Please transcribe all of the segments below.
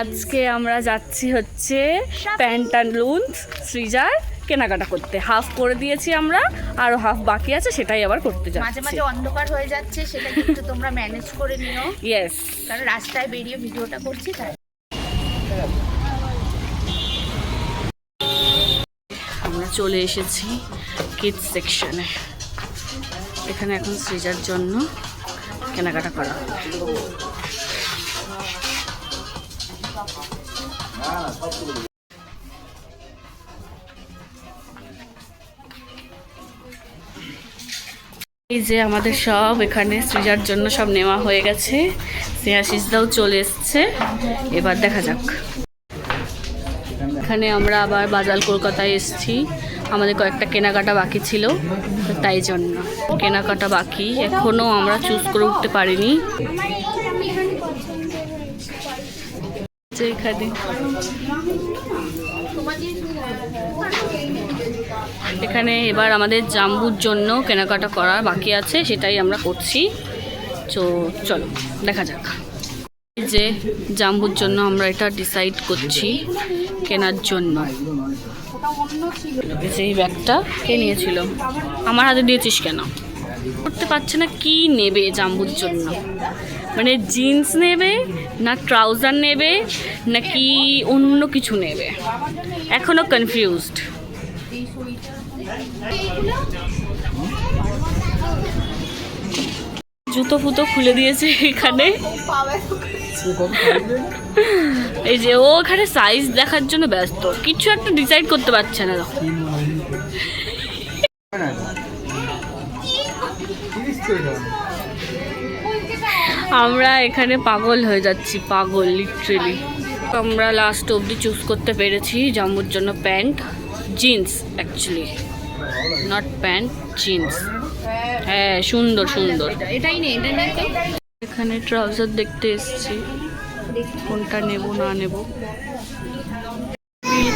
আজকে আমরা যাচ্ছি হচ্ছে প্যান্টালুন্স সৃজার কেনাকাটা করতে। হাফ করে দিয়েছি আমরা আরও হাফ বাকি আছে সেটাই আবার করতে যাচ্ছি। মাঝে মাঝে অন্ধকার হয়ে যাচ্ছে সেটা কিন্তু তোমরা ম্যানেজ করে নিও। ইয়েস কারণ রাস্তায় বেরিয়ে ভিডিওটা করছি তাই। আমরা চলে এসেছি কিডস সেকশনে এখানে এখন সৃজার জন্য কেনাকাটা করা হবে। এই যে আমাদের সব এখানে সৃজার জন্য সব নেওয়া হয়ে গেছে। স্নেহাশিসদাও চলে এসছে। এবার দেখা যাক। এখানে আমরা আবার বাজার কলকাতায় এসেছি। আমাদের কয়েকটা কেনাকাটা বাকি ছিল, তাই জন্য। কেনাকাটা বাকি। এখনও আমরা চুজ করে উঠতে পারিনি। এখানে। এবার আমাদের জাম্বুর জন্য কেনাকাটা করা বাকি আছে, সেটাই আমরা করছি। তো চলো, দেখা যাক। যে জাম্বুর জন্য আমরা এটা ডিসাইড করছি কেনার জন্য। এই ব্যাগটা কে নিয়েছিল? আমার হাতে দিয়েছিস কেন? করতে পারছে না, কি নেবে জাম্বুর জন্য? মানে জিন্স নেবে, না ট্রাউজার নেবে, নাকি অন্য কিছু নেবে? এখনও কনফিউজড জুতো ফুতো খুলে দিয়েছে এখানে। এই যে ও ওখানে সাইজ দেখার জন্য ব্যস্ত। কিছু একটা ডিসাইড করতে পারছে না। দেখো। আমরা এখানে পাগল হয়ে যাচ্ছি পাগল লিটারেলি আমরা লাস্ট অবধি চুজ করতে পেরেছি জাম্বুর জন্য pant jeans actually not pant jeans হ্যাঁ সুন্দর সুন্দর। এটাই নেই এখানে ট্রাউজার দেখতে এসেছি। কোনটা নেব না নেব।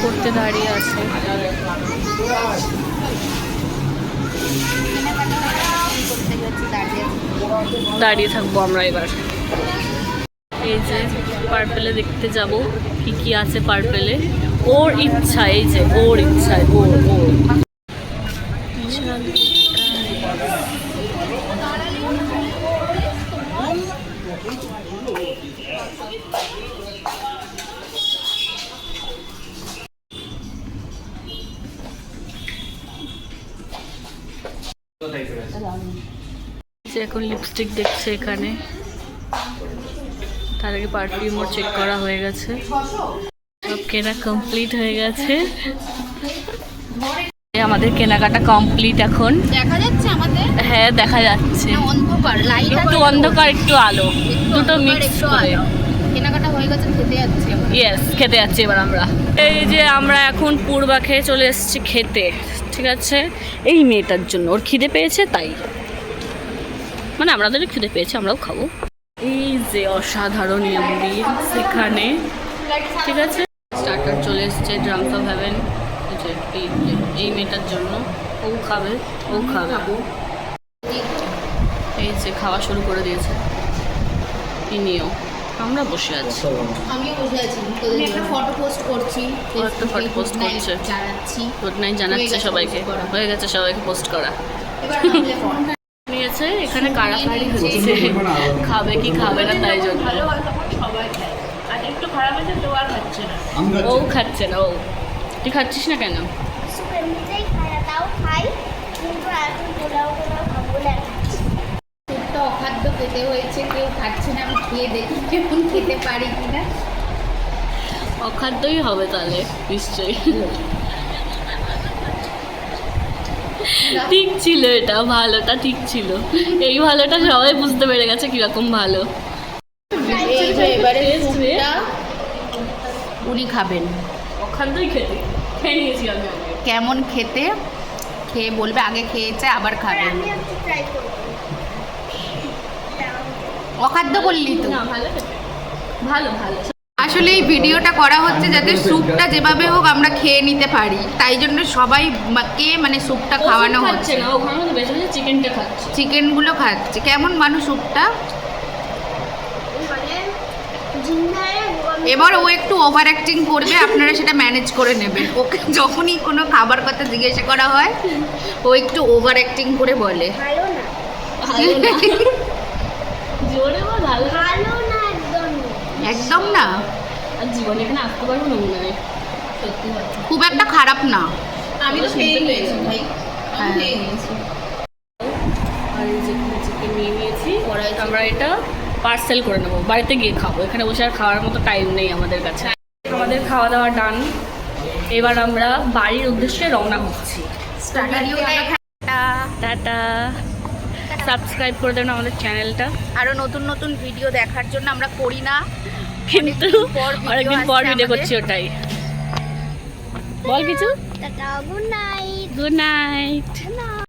করতে দাঁড়িয়ে আছে। দাঁড়িয়ে থাকব আমরা এবার। এই যে পার্পেলে দেখতে যাব, কি কি আছে পার্পেলে ওর ইচ্ছা, এই যে, ওর ইচ্ছায়, ওর ওর। যে এখন লিপস্টিক দেখছে এখানে। তার আগে পারফিউমও চেক করা হয়ে গেছে। সব কেনা কমপ্লিট হয়ে গেছে। আমাদের কেনাকাটা কমপ্লিট এখন। দেখা যাচ্ছে আমাদের? হ্যাঁ দেখা যাচ্ছে। অন্ধকার লাইট একটু অন্ধকার একটু আলো। দুটো মিক্স করে। কেনাকাটা হয়ে গেছে খেতে যাচ্ছি ইয়েস খেতে যাচ্ছি এবার আমরা। এই যে আমরা এখন পূর্বা খেয়ে চলে এসেছি খেতে ঠিক আছে? এই মেয়েটার জন্য। ওর খিদে পেয়েছে তাই। মানে আমাদেরও খিদে পেয়েছে আমরাও খাব। এই যে অসাধারণ অ্যাম্বিয়েন্স এখানে ঠিক আছে? স্টার্টার চলে এসছে ড্রামস অফ হ্যাভেন এই এই মেয়েটার জন্য। ও খাবে ও খাবে। এই যে খাওয়া শুরু করে দিয়েছে। ইনিও। আমরা বসে আছি। আমিও বসে আছি। তোদের একটা ফটো পোস্ট করছি। একটা ফটো পোস্ট করছে। জানাচ্ছি। গুড নাইট জানাচ্ছে সবাইকে। হয়ে গেছে সবাইকে পোস্ট করা। এবার নামলে ফোন নিয়েছে এখানে কাড়াকাড়ি হচ্ছে খাবে কি খাবে না তাই জন্য। সবাই একটু খারাপ হয়েছে তো আর খাচ্ছে না ও খাচ্ছে না ও। তুই খাচ্ছিস না কেন? অখাদ্য খেতে হয়েছে কেউ খাচ্ছে না আমি খেয়ে দেখি কেমন খেতে পারি কিনা। অখাদ্যই হবে তাহলে নিশ্চয়ই। ঠিক ছিল এটা ভালোটা ঠিক ছিল। এই ভালোটা সবাই বুঝতে পেরে গেছে কীরকম ভালো। উনি খাবেন। অখাদ্যই খেতে। খেয়ে নিয়েছি আমি আগে। কেমন খেতে? খেয়ে বলবে আগে খেয়েছে আবার খাবেন অখাদ্য বললি তো। ভালো ভালো। আসলে এই ভিডিওটা করা হচ্ছে যাতে স্যুপটা যেভাবে হোক আমরা খেয়ে নিতে পারি। তাই জন্য সবাই কে মানে স্যুপটা খাওয়ানো হচ্ছে। না ওখানে মধ্যে বেশি বেশি চিকেনটা খাচ্ছে। চিকেনগুলো খাচ্ছে। কেমন মানুষ স্যুপটা? মানে এবার ও একটু ওভার অ্যাক্টিং করবে আপনারা সেটা ম্যানেজ করে নেবেন। ওকে যখনই কোনো খাবার কথা জিজ্ঞাসা করা হয় ও একটু ওভার অ্যাক্টিং করে বলে। ভালো না। জোরে বল ভালো ভালো না একদম না। আর জীবনে এখানে আসতে পারব না মনে সত্যি খুব একটা খারাপ না। আমি তো খেয়ে নিয়েছি ভাই। হ্যাঁ। আর এই যে চিকেন নিয়ে নিয়েছি আমরা এটা পার্সেল করে নেব। বাড়িতে গিয়ে খাব। এখানে বসে আর খাওয়ার মতো টাইম নেই আমাদের কাছে। আমাদের খাওয়া দাওয়া ডান এবার আমরা বাড়ির উদ্দেশ্যে রওনা হচ্ছি। টাটা। সাবস্ক্রাইব করে দেবেন আমাদের চ্যানেলটা। আরও নতুন নতুন ভিডিও দেখার জন্য আমরা করি না। কিন্তু অনেকদিন পর ভিডিও করছি ওটাই। বল কিছু? Good night good night